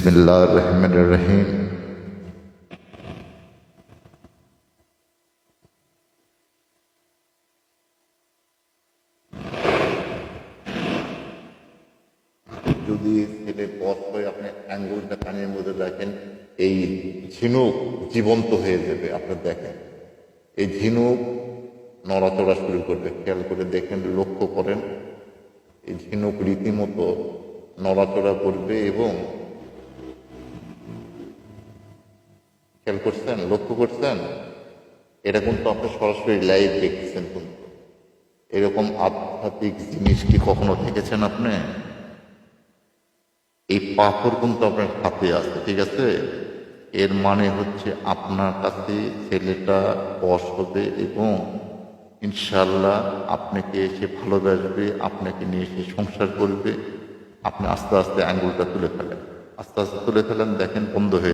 বিসমিল্লাহ রহমান রহিম যদি ছেলে পথ হয়ে আপনি আঙ্গুলটা কানের মধ্যে রাখেন এই ঝিনুক জীবন্ত হয়ে যাবে, আপনি দেখেন। এই ঝিনুক নড়াচড়া শুরু করবে, খেয়াল করে দেখেন, লক্ষ্য করেন, এই ঝিনুক রীতিমতো নড়াচড়া করবে এবং খেয়াল করছেন, লক্ষ্য করছেন? এটা কিন্তু আপনি সরাসরি লাইভ দেখতেছেন কিন্তু। এরকম আধ্যাত্মিক জিনিস কি কখনো দেখেছেন আপনি? এই পাথর কিন্তু আপনার হাতে আছে, ঠিক আছে? এর মানে হচ্ছে আপনার কাছে ছেলেটা বস হবে এবং ইনশাল্লাহ আপনাকে এসে ভালোবাসবে, আপনাকে নিয়ে এসে সংসার করবে। আপনি আস্তে আস্তে আঙ্গুলটা তুলে ফেলেন। আস্তে আস্তে তুলে ফেলেন, দেখেন বন্ধ হয়ে